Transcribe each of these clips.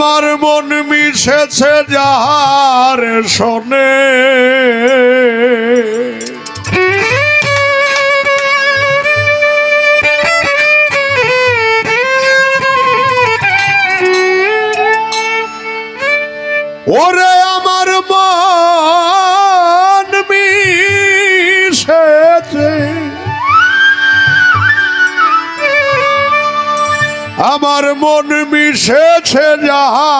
আমার মন মিশেছে যাহার শোনে। ওরে আমার মন আমার মন মিশেছে যাহা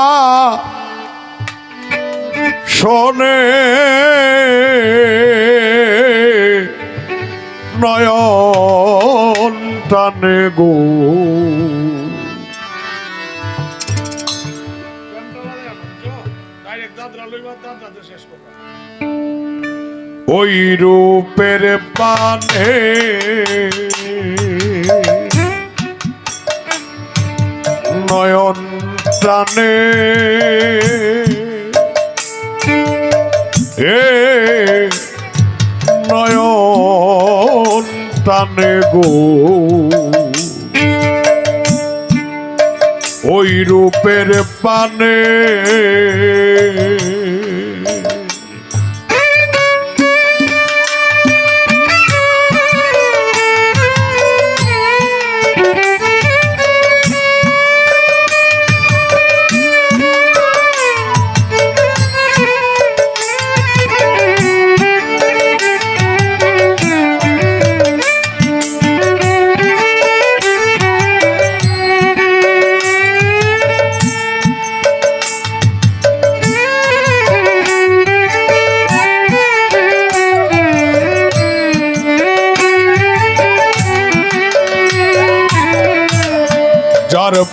শোনে। নয়ন টানে গো। ওই রূপের পানে নয়ন প্রাণে এ নয়ন প্রাণে গো। ওই রূপের পানে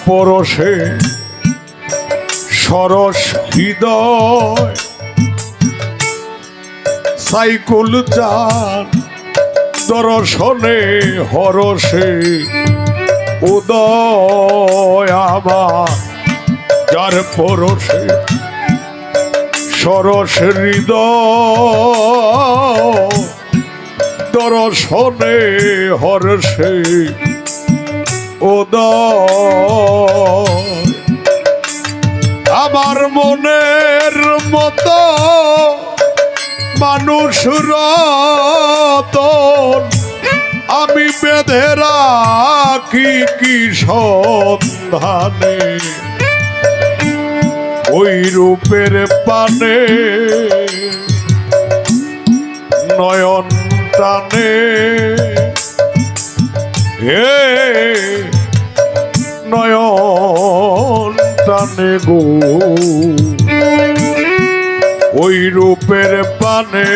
পরশে সরস হৃদয় সাইকুল চান দর্শনে হরসে উদয় আমার, যার পরশে সরস হৃদয় দর্শনে হরসে উদয়। আমার মনের মতো মানুষ রতন, আমি বেঁধে রাখি কি সন্ধানে। ওই রূপের পানে নয়ন টানে। হে টানে গো। ওই রূপের পানে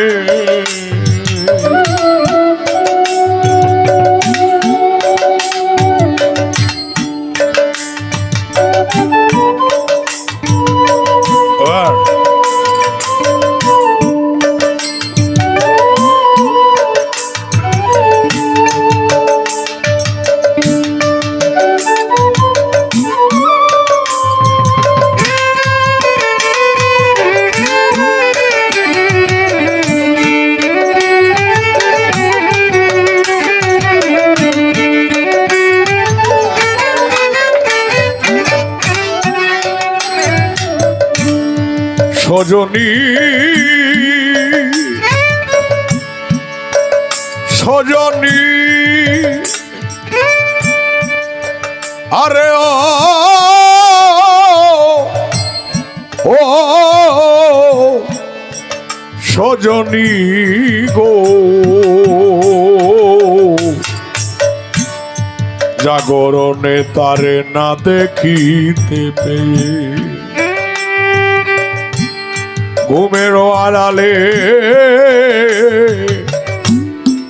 সজনী সজনী। আরে ও সজনী গো। জাগরণে তারে না দেখিতে পেয়ে ঘুমের আড়ালে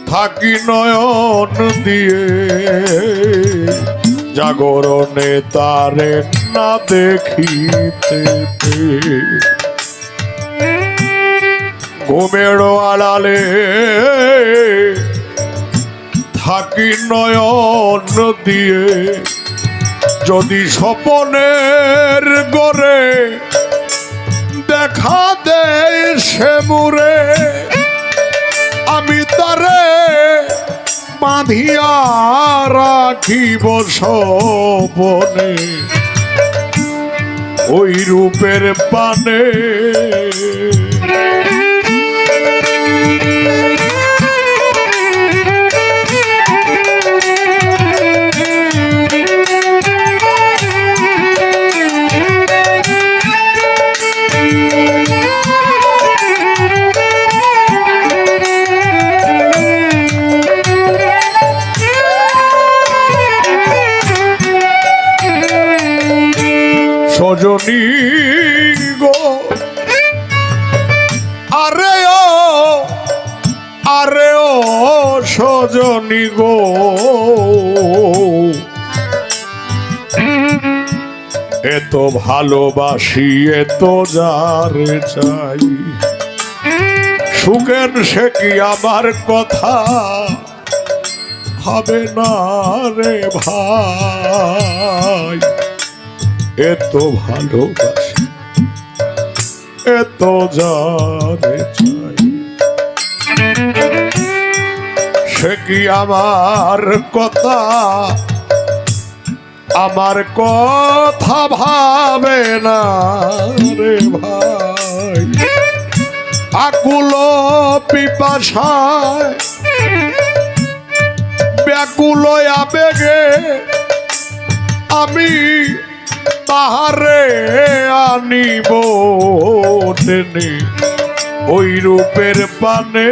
থাকি নয়ন দিয়ে জাগরণে তারে না দেখিতে। ঘুমের আড়ালে থাকি নয়ন দিয়ে যদি স্বপনের গড়ে দেখা দেয় সে মুরে আমি তারে বাঁধিয়া রাখিব সপনে ওই রূপের পানে আরে ও আরে ও সজনী গো। এত ভালোবাসি, এত যারে চাই। সুখেন সে কি আমার কথা? হবে না রে ভাই। এত ভালোবাসি। এত যারে চাই। সে কি আমার কথা? আমার কথা ভাবে না রে ভাই। আকুল পিপাসায়, ব্যাকুল আবেগে আমি তাহারে আনিব ওই রূপের পানে।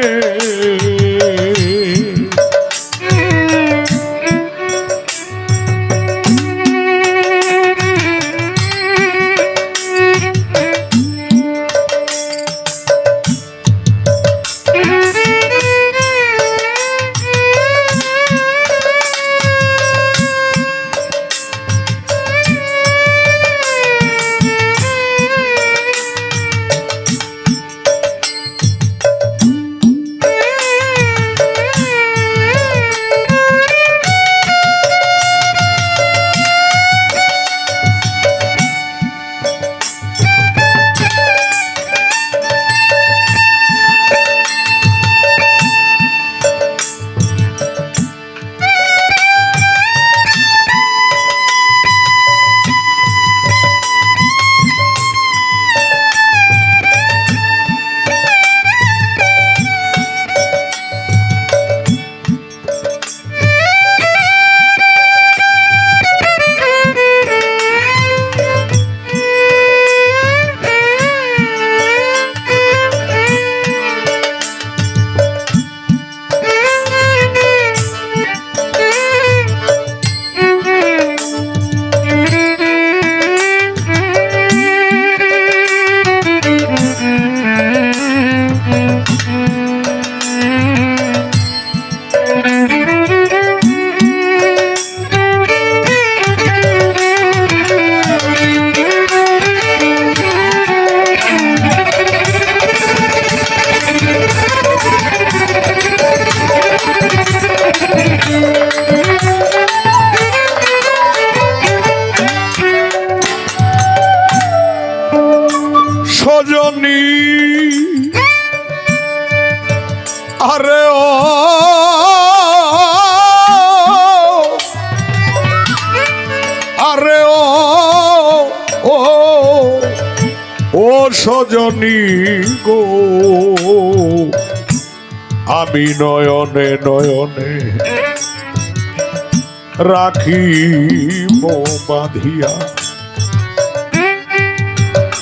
সজনী। আরে ও। আরে ও। গো। আমি নয়নে নয়নে রাখি বাঁধিয়া।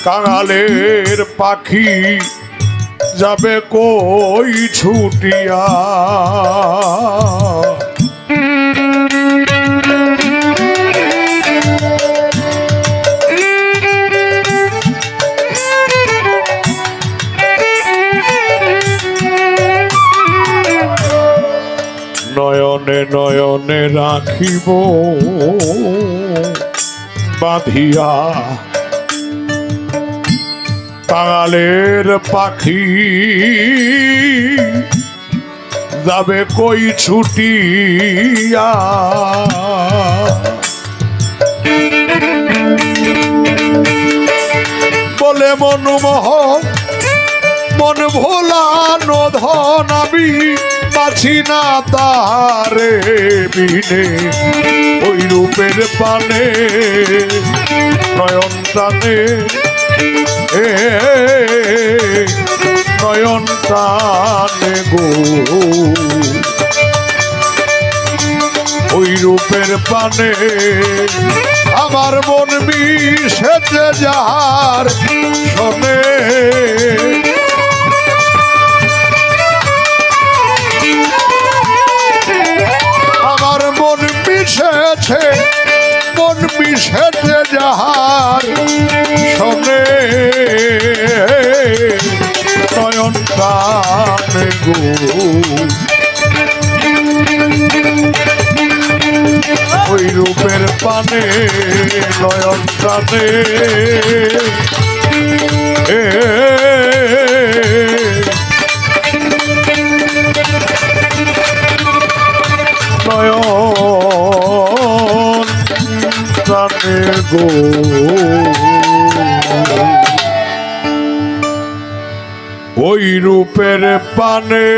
কাঙালের পাখি যাবে কই ছুটিয়া? নয়নে নয়নে রাখিব। বাঁধিয়া কাঙালের পাখি যাবে কই ছুটিয়া? বলে মনমোহন মন ভোলানো ধন আমি পাছি না তারে বিনে। ওই রূপের পানে নয়ন টানে। এ, নয়ন টানে গো। ওই রূপের পানে আমার মন মিশেছে যাহার শোনে। মিশেছে মন মিশেছে যাহার শোনে নয়ন টানে গো। ওই রূপের পানে নয়ন টানে গো। ওই রূপের পানে